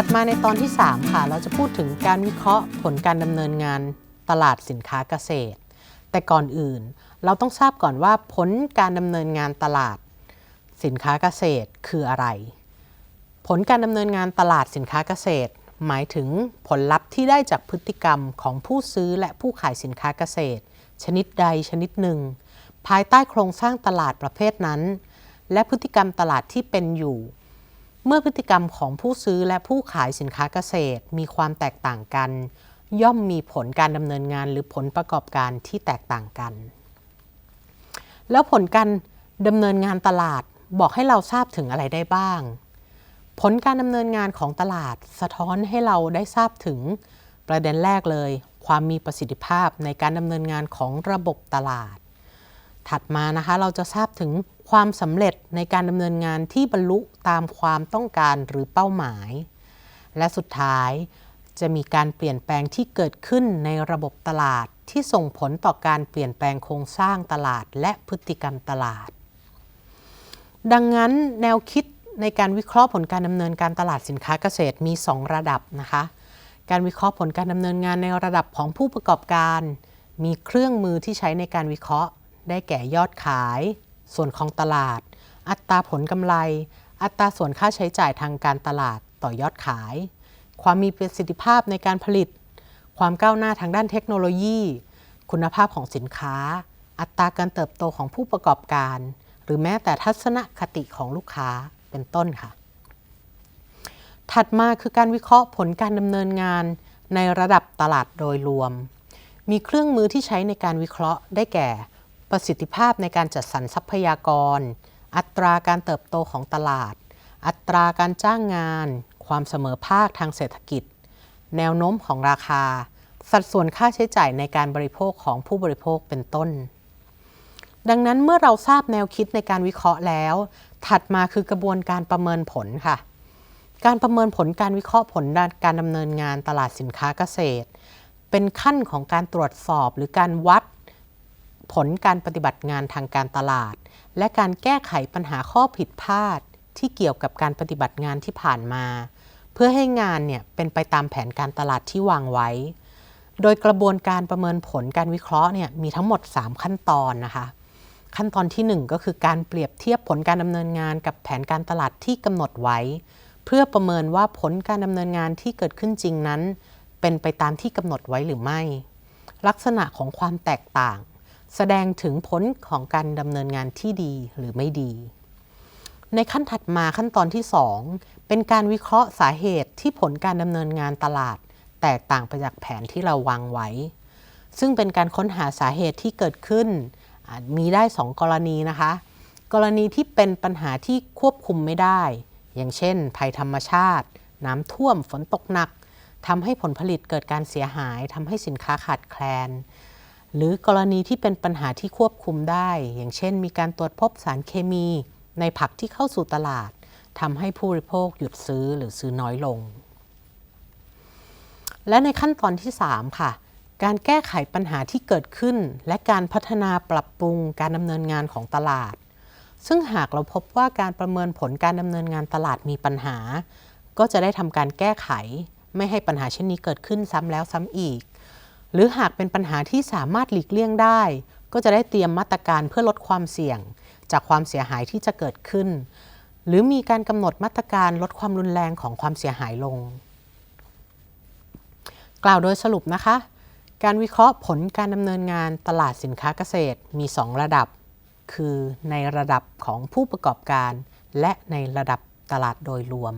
ถัดมาในตอนที่ 3 ค่ะ เราจะพูดถึงการวิเคราะห์ผลการดำเนินงานตลาดสินค้าเกษตร แต่ก่อนอื่น เราต้องทราบก่อนว่าผลการดำเนินงานตลาดสินค้าเกษตรคืออะไร ผลการดำเนินงานตลาดสินค้าเกษตร หมายถึงผลลัพธ์ที่ได้จากพฤติกรรมของผู้ซื้อและผู้ขายสินค้าเกษตร ชนิดใดชนิดหนึ่ง ภายใต้โครงสร้างตลาดประเภทนั้น และพฤติกรรมตลาดที่เป็นอยู่ เมื่อพฤติกรรมของผู้ซื้อและผู้ขายสินค้าเกษตรมีความแตกต่างกัน ย่อมมีผลการดำเนินงานหรือผลประกอบการที่แตกต่างกัน แล้วผลการดำเนินงานตลาดบอกให้เราทราบถึงอะไรได้บ้าง ผลการดำเนินงานของตลาดสะท้อนให้เราได้ทราบถึงประเด็นแรกเลย ความมีประสิทธิภาพในการดำเนินงานของระบบตลาด ถัดมานะคะเราจะทราบถึงความสำเร็จในการดำเนินงานที่บรรลุตามความต้องการหรือเป้าหมาย และสุดท้ายจะมีการเปลี่ยนแปลงที่เกิดขึ้นในระบบตลาดที่ส่งผลต่อการเปลี่ยนแปลงโครงสร้างตลาดและพฤติกรรมตลาด ดังนั้นแนวคิดในการวิเคราะห์ผลการดำเนินการตลาดสินค้าเกษตรมี 2 ระดับนะคะ การวิเคราะห์ผลการดำเนินงานในระดับของผู้ประกอบการ มีเครื่องมือที่ใช้ในการวิเคราะห์ ได้แก่ยอดขาย ส่วนของตลาด อัตราผลกำไร อัตราส่วนค่าใช้จ่ายทางการตลาดต่อยอดขาย ความมีประสิทธิภาพในการผลิต ความก้าวหน้าทางด้านเทคโนโลยี คุณภาพของสินค้า อัตราการเติบโตของผู้ประกอบการ หรือแม้แต่ทัศนคติของลูกค้าเป็นต้นค่ะ ถัดมาคือการวิเคราะห์ผลการดำเนินงานในระดับตลาดโดยรวม มีเครื่องมือที่ใช้ในการวิเคราะห์ได้แก่ ประสิทธิภาพในการจัดสรรทรัพยากร อัตราการเติบโตของตลาด อัตราการจ้างงาน ความเสมอภาคทางเศรษฐกิจ แนวโน้มของราคา สัดส่วนค่าใช้จ่ายในการบริโภคของผู้บริโภคเป็นต้น ดังนั้นเมื่อเราทราบแนวคิดในการวิเคราะห์แล้ว ถัดมาคือกระบวนการประเมินผลค่ะ การประเมินผลการวิเคราะห์ผลการดำเนินงานตลาดสินค้าเกษตร เป็นขั้นของการตรวจสอบหรือการวัด ผลการปฏิบัติงานทางการตลาด และการแก้ไขปัญหาข้อผิดพลาด ที่เกี่ยวกับการปฏิบัติงานที่ผ่านมา เพื่อให้งานเนี่ยเป็นไปตามแผนการตลาดที่วางไว้ โดยกระบวนการประเมินผลการวิเคราะห์เนี่ยมีทั้งหมด 3 ขั้นตอนนะคะ ขั้นตอนที่ 1 ก็คือการเปรียบเทียบผลการดำเนินงานกับแผนการตลาดที่กำหนดไว้ เพื่อประเมินว่าผลการดำเนินงานที่เกิดขึ้นจริงนั้น เป็นไปตามที่กำหนดไว้หรือไม่ ลักษณะของความแตกต่าง แสดงถึงผลของการดำเนินงานที่ดีหรือไม่ดี ในขั้นถัดมาขั้นตอนที่ 2 เป็นการวิเคราะห์สาเหตุที่ผลการดำเนินงานตลาด แตกต่างไปจากแผนที่เราวางไว้ ซึ่งเป็นการค้นหาสาเหตุที่เกิดขึ้น มีได้ 2 กรณีนะคะ กรณีที่เป็นปัญหาที่ควบคุมไม่ได้ อย่างเช่น ภัยธรรมชาติ น้ำท่วมฝนตกหนักทำให้ผลผลิตเกิดการเสียหายทำให้สินค้าขาดแคลน หรือกรณีที่เป็นปัญหาที่ควบคุมได้ อย่างเช่น มีการตรวจพบสารเคมีในผักที่เข้าสู่ตลาดทำให้ผู้บริโภคหยุดซื้อหรือซื้อน้อยลง และในขั้นตอนที่ 3 ค่ะ การแก้ไขปัญหาที่เกิดขึ้น และการพัฒนาปรับปรุงการดำเนินงานของตลาด ซึ่งหากเราพบว่าการประเมินผลการดำเนินงานตลาดมีปัญหา ก็จะได้ทำการแก้ไข ไม่ให้ปัญหาเช่นนี้เกิดขึ้นซ้ำแล้วซ้ำอีก หรือหากเป็นปัญหาที่สามารถหลีกเลี่ยงได้ ก็จะได้เตรียมมาตรการเพื่อลดความเสี่ยง จากความเสียหายที่จะเกิดขึ้น หรือมีการกำหนดมาตรการลดความรุนแรงของความเสียหายลง กล่าวโดยสรุปนะคะ การวิเคราะห์ผลการดำเนินงานตลาดสินค้าเกษตรมี 2 ระดับ คือในระดับของผู้ประกอบการ และในระดับตลาดโดยรวม